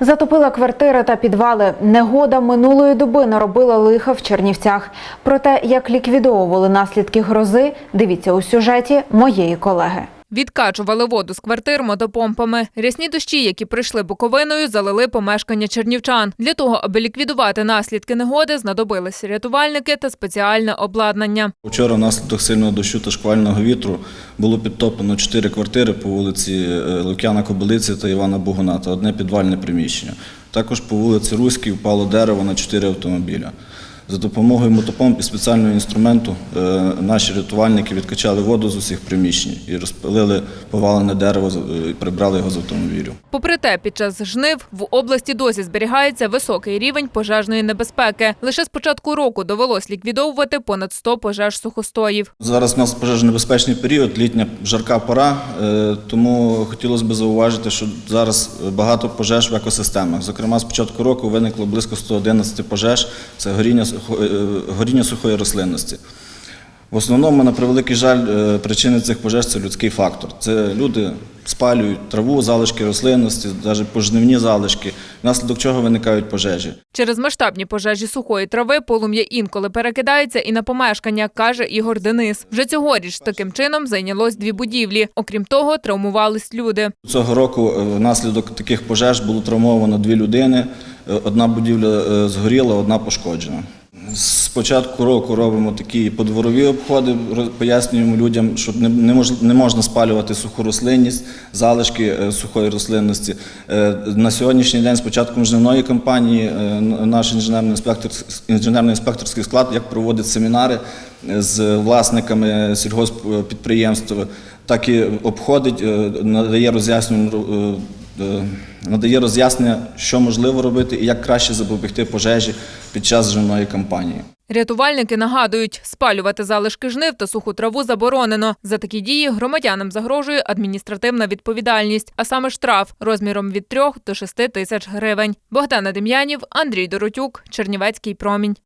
Затопила квартири та підвали. Негода минулої доби наробила лиха в Чернівцях. Про те, як ліквідовували наслідки грози, дивіться у сюжеті моєї колеги. Відкачували воду з квартир мотопомпами. Рясні дощі, які прийшли Буковиною, залили помешкання чернівчан. Для того, аби ліквідувати наслідки негоди, знадобилися рятувальники та спеціальне обладнання. Вчора внаслідок сильного дощу та шквального вітру було підтоплено чотири квартири по вулиці е, Лук'яна Кобилиці та Івана Богуна та одне підвальне приміщення. Також по вулиці Руській впало дерево на чотири автомобіля. За допомогою мотопомп і спеціального інструменту е, наші рятувальники відкачали воду з усіх приміщень і розпилили повалене дерево е, і прибрали його з автомобілів. Попри те, під час жнив в області досі зберігається високий рівень пожежної небезпеки. Лише з початку року довелось ліквідовувати понад 100 пожеж сухостоїв. Зараз у нас пожежонебезпечний період, літня жарка пора, е, тому хотілося б зауважити, що зараз багато пожеж в екосистемах. Зокрема, з початку року виникло близько 111 пожеж, це горіння, горіння сухої рослинності. В основному, на превеликий жаль, е, причини цих пожеж це людський фактор. Це люди спалюють траву, залишки рослинності, навіть пожнивні залишки, внаслідок чого виникають пожежі. Через масштабні пожежі сухої трави полум'я інколи перекидається і на помешкання, каже Ігор Денис. Вже цьогоріч таким чином зайнялось дві будівлі. Окрім того, травмувались люди. Цього року е, внаслідок таких пожеж було травмовано дві людини. Е, Одна будівля е, згоріла, одна пошкоджена. З початку року робимо такі подворові обходи, пояснюємо людям, що не, не, мож, не можна спалювати суху рослинність, залишки е, сухої рослинності. Е, На сьогоднішній день з початком жнивної кампанії е, наш інженерний інспектор інженерний інспекторський склад як проводить семінари з власниками сільгосппідприємств, так і обходить, надає роз'яснення. Надає роз'яснення, що можливо робити і як краще запобігти пожежі під час жнивної кампанії. Рятувальники нагадують, спалювати залишки жнив та суху траву заборонено. За такі дії громадянам загрожує адміністративна відповідальність, а саме штраф розміром від 3 до 6 тисяч гривень. Богдана Дем'янів, Андрій Доротюк, Чернівецький промінь.